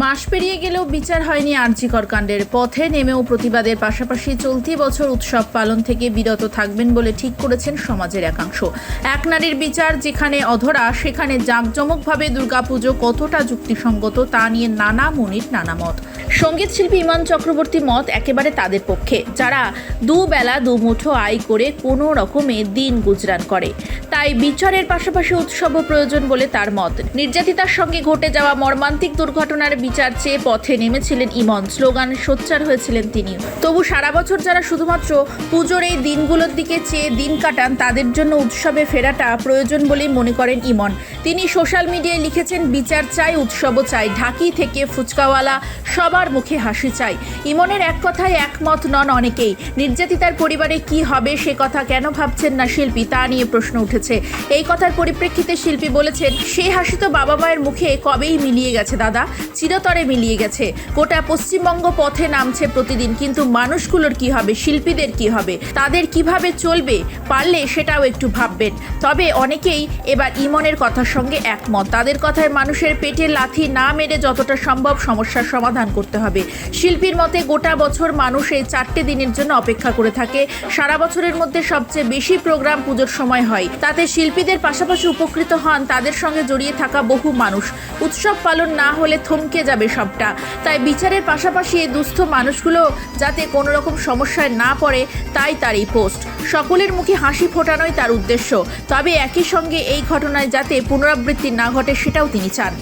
মাস পেরিয়ে গেলেও বিচার হয়নি আর্জিকর কাণ্ডের পথে। নেমেও প্রতিবাদের পাশাপাশি চলতি বছর উৎসব পালন থেকে বিরত থাকবেন বলে ঠিক করেছেন সমাজের একাংশ। এক নারীর বিচার যেখানে অধরা, সেখানে জাঁকজমকভাবে দুর্গাপুজো কতটা যুক্তিসঙ্গত তা নিয়ে নানা মনির নানা মত। সংগীত শিল্পী ইমান চক্রবর্তী মত একেবারে তাদের পক্ষে। যারা দুবেলা, দুমুঠো আয় করে কোনো রকমে দিন গুজরান করে। তাই বিচারের পাশাপাশি উৎসবও প্রয়োজন বলে তার মত। নির্যাতিতার সঙ্গে ঘটে যাওয়া মর্মান্তিক দুর্ঘটনার বিচার চেয়ে পথে নেমেছিলেন ইমন। স্লোগান, সোচ্চার হয়েছিলেন তিনি। তবু সারা বছর যারা শুধুমাত্র পুজোর এই দিনগুলোর দিকে চেয়ে দিন কাটান, তাদের জন্য উৎসবে ফেরাটা প্রয়োজন বলেই মনে করেন ইমন। তিনি সোশ্যাল মিডিয়ায় লিখেছেন, বিচার চাই, উৎসবও চাই। ঢাকি থেকে ফুচকাওয়ালা সবার মুখে হাসি চাই। ইমনের এক কথায় একমত নন অনেকেই। নির্যাতিতার পরিবারে কি হবে সে কথা কেন ভাবছেন না শিল্পী, তা নিয়ে প্রশ্ন উঠেছে। এই কথার পরিপ্রেক্ষিতে শিল্পী বলেছেন সে হাসি তো বাবা মায়ের মুখে কবেই মিলিয়ে গেছে, দাদা। চিরতরে মিলিয়ে গেছে। গোটা পশ্চিমবঙ্গ পথে নামছে প্রতিদিন, কিন্তু মানুষগুলোর কি হবে, শিল্পীদের কি হবে, তাদের কীভাবে চলবে, পারলে সেটাও একটু ভাববেন। তবে অনেকেই এবার ইমনের কথার সঙ্গে একমত। তাদের কথায় মানুষের পেটে লাথি না মেরে যতটা সম্ভব সমস্যার সমাধান করতে হবে। শিল্পীর মতে গোটা বছর মানুষ এই চারটে দিনের জন্য অপেক্ষা করে থাকে। সারা বছরের মধ্যে সবচেয়ে বেশি প্রোগ্রাম পুজোর সময় হয়। তাতে শিল্পীদের পাশাপাশি উপকৃত হন তাদের সঙ্গে জড়িয়ে থাকা বহু মানুষ। উৎসব পালন না হলে থমকে যাবে সবটা। তাই বিচারের পাশাপাশি এই দুস্থ মানুষগুলো যাতে কোনো রকম সমস্যায় না পড়ে, তাই তার এই পোস্ট। সকলের মুখে হাসি ফোটানোই তার উদ্দেশ্য। তবে একই সঙ্গে এই ঘটনায় যাতে পুনরাবৃত্তি না ঘটে, সেটাও তিনি চান।